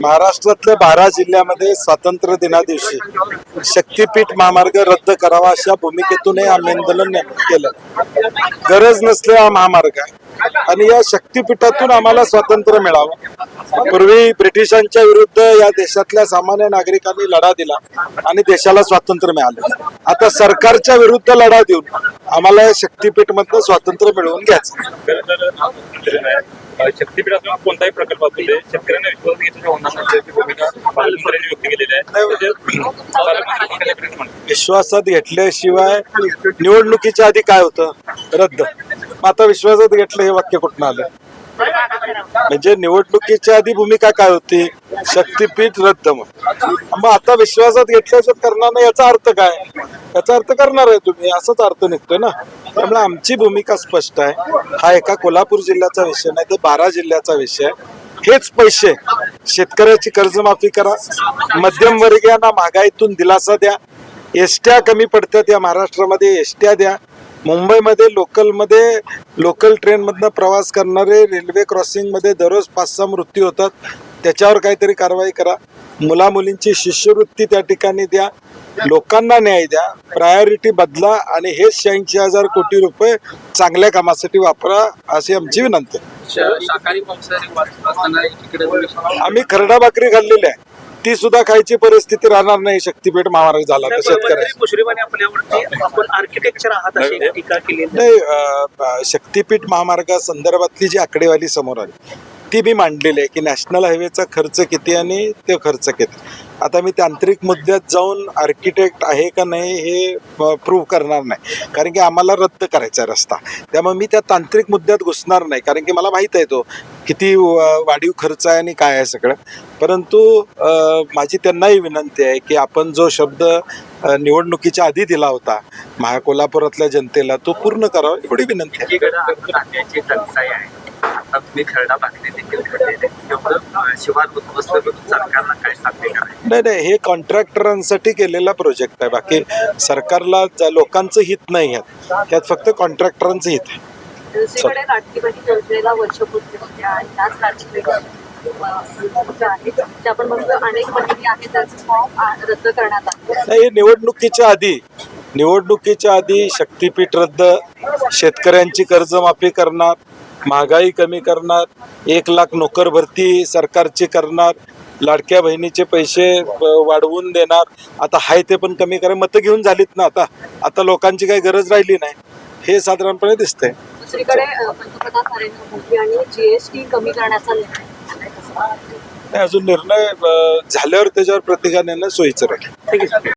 महाराष्ट्रातल्या बारा जिल्ह्यामध्ये स्वातंत्र्य दिना दिवशी शक्तीपीठ महामार्ग रद्द करावा अशा भूमिकेतून हे आंदोलन केलं. गरज नसले हा महामार्ग आहे. आणि या शक्तीपीठातून आम्हाला स्वातंत्र्य मिळावं. पूर्वी ब्रिटिशांच्या विरुद्ध या देशातल्या सामान्य नागरिकांनी लढा दिला आणि देशाला स्वातंत्र्य मिळालं. आता सरकारच्या विरुद्ध लढा देऊन आम्हाला या शक्तीपीठ मधनं स्वातंत्र्य मिळवून घ्यायचं. शक्तीपीठातून कोणताही प्रकल्प असू दे शेतकऱ्यांना विश्वास होणार? विश्वासात घेतल्याशिवाय निवडणुकीच्या आधी काय होतं? रद्द. आता विश्वासात घेतलं हे वाक्य कुठं आलं? म्हणजे निवडणुकीच्या आधी भूमिका काय होती? शक्तीपीठ रद्द मग मग आता विश्वासात घेतल्याशिवाय करणार नाही याचा अर्थ काय? याचा अर्थ करणार आहे तुम्ही असाच अर्थ निघतोय ना? त्यामुळे आमची भूमिका स्पष्ट आहे. हा एका कोल्हापूर जिल्ह्याचा विषय नाही तर बारा जिल्ह्याचा विषय आहे. हेच पैसे. शेतकऱ्याची कर्जमाफी करा. मध्यमवर्गीयांना महागाईतून दिलासा द्या. एसट्या कमी पडतात या महाराष्ट्रामध्ये एसट्या द्या. मुंबईमध्ये लोकलमध्ये लोकल ट्रेनमधनं प्रवास करणारे रेल्वे क्रॉसिंगमध्ये दररोज पाच सहा मृत्यू होतात. त्याच्यावर काहीतरी कारवाई करा. मुला मुलींची शिष्यवृत्ती त्या ठिकाणी द्या. लोकांना न्याय द्या. प्रायोरिटी बदला आणि हेच शहाऐंशी हजार कोटी रुपये चांगल्या कामासाठी वापरा अशी आमची विनंती आहे. आम्ही खरडा भाकरी खाल्लेली आहे ती सुद्धा खायची परिस्थिती राहणार नाही शक्तीपीठ महामार्ग झाला तर. नाही अ, शक्तीपीठ महामार्गासंदर्भातली जी आकडेवारी समोर आली ती मी मांडलेली आहे की नॅशनल हायवेचा खर्च किती आणि ते खर्च किती. आता मी तांत्रिक मुद्द्यात जाऊन आर्किटेक्ट आहे का नाही हे प्रूव्ह करणार नाही. कारण की आम्हाला रद्द करायचा आहे रस्ता. त्यामुळे मी त्या तांत्रिक मुद्द्यात घुसणार नाही. कारण की मला माहीत आहे तो किती व- वाढीव खर्च आहे आणि काय आहे सगळं. परंतु माझी त्यांनाही विनंती आहे की आपण जो शब्द निवडणुकीच्या आधी दिला होता महा कोल्हापुरातल्या जनतेला तो पूर्ण करावा एवढी विनंती आहे. आता तुम्ही खरडा भाकरी देखील शिवार सरकारला काय करायचं नाही नाही हे कॉन्ट्रॅक्टरांसाठी केलेला प्रोजेक्ट आहे. बाकी सरकारला लोकांचं हित नाही आहे. यात फक्त कॉन्ट्रॅक्टरांचं हित आहे. दुसरीकडे योजनेला वर्षपूर्ती आणि त्याच हे निवडणुकीच्या आधी निवडणुकीच्या आधी शक्तीपीठ रद्द शेतकऱ्यांची कर्जमाफी करणार महागाई कमी करणार एक लाख नोकर भरती सरकारची करणार लाडक्या बहिणीचे पैसे वाढवून देणार. आता हाय ते पण कमी करा मतं घेऊन झालीत ना आता. आता लोकांची काही गरज राहिली नाही. हे साधारणपणे दिसतंय. दुसरीकडे अ, पंतप्रधान नरेंद्र मोदी आणि जीएसटी कमी करण्याचा निर्णय झालाय. कसं? नाही, अजून निर्णय झाल्यावर त्याच्यावर प्रतिकार नेणं सोयीचं राहील. ठीक आहे